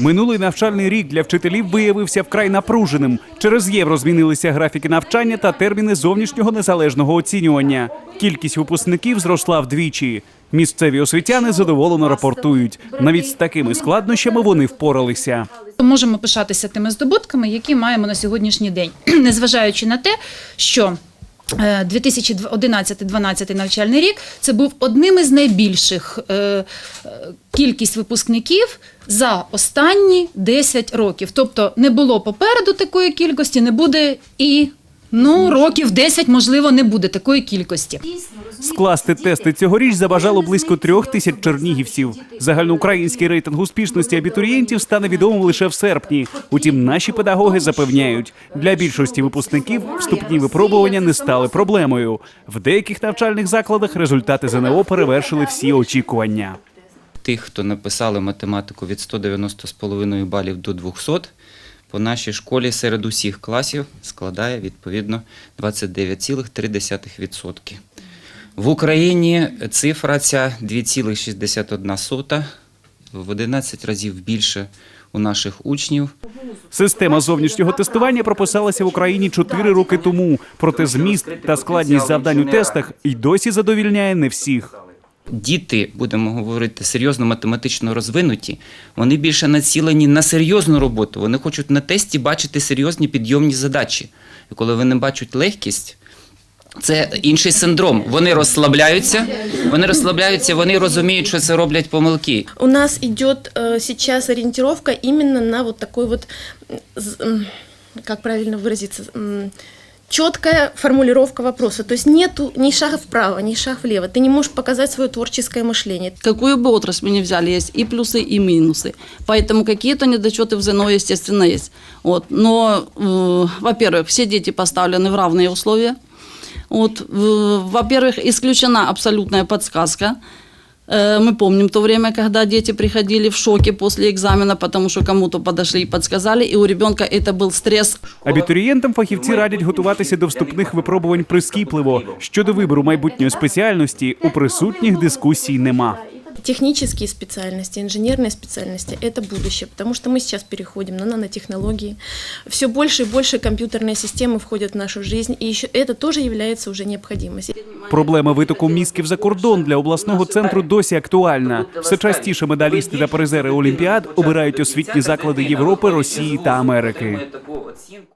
Минулий навчальний рік для вчителів виявився вкрай напруженим. Через євро змінилися графіки навчання та терміни зовнішнього незалежного оцінювання. Кількість випускників зросла вдвічі. Місцеві освітяни задоволено рапортують. Навіть з такими складнощами вони впоралися. Можемо пишатися тими здобутками, які маємо на сьогоднішній день, незважаючи на те, що 2011-2012 навчальний рік це був одним із найбільших е, е, кількість випускників за останні 10 років. Тобто не було попереду такої кількості, не буде і ну років 10, можливо, не буде такої кількості. Скласти тести цьогоріч забажало близько трьох тисяч чернігівців. Загальноукраїнський рейтинг успішності абітурієнтів стане відомим лише в серпні. Утім, наші педагоги запевняють, для більшості випускників вступні випробування не стали проблемою. В деяких навчальних закладах результати ЗНО перевершили всі очікування. тих, хто написали математику від 190 з половиною балів до 200, по нашій школі серед усіх класів складає відповідно 29,3%. В Україні цифра ця 2,61, в 11 разів більше у наших учнів. Система зовнішнього тестування прописалася в Україні чотири роки тому. Проте зміст та складність завдань у тестах і досі задовільняє не всіх. Діти, будемо говорити, серйозно математично розвинуті, вони більше націлені на серйозну роботу. Вони хочуть на тесті бачити серйозні підйомні задачі. І коли вони бачать легкість, це інший синдром. Вони розслабляються, вони розслабляються, вони розуміють, що це роблять помилки. У нас идет э, сейчас ориентировка именно на вот такой вот, м, з- м, как правильно выразиться, м, четкая формулировка вопроса. То есть нету ни шага вправо, ни шага влево. Ты не можешь показать свое творческое мышление. Какую бы отрасль мы ни взяли, есть и плюсы, и минусы. Поэтому какие-то недочеты в ЗНО, естественно, есть. Вот. Но, э, во-первых, все дети поставлены в равные условия. Вот, э, во-первых, исключена абсолютная подсказка. Э, Мы помним то время, когда дети приходили в шоке после экзамена, потому что кому-то подошли и подсказали, и у ребенка это был стресс. Абітурієнтам фахівці радять готуватися до вступних випробувань прискіпливо. Щодо вибору майбутньої спеціальності у присутніх дискусій нема. Технические специальности, инженерные специальности – это будущее, потому что мы сейчас переходим на нанотехнологии. Все больше и больше компьютерные системы входят в нашу жизнь, и еще это тоже является уже необходимостью. Проблема витоку мізків за кордон для обласного центру досі актуальна. Все частіше медалісти та призери олімпіад обирають освітні заклади Європи, Росії та Америки. Таку оцінку.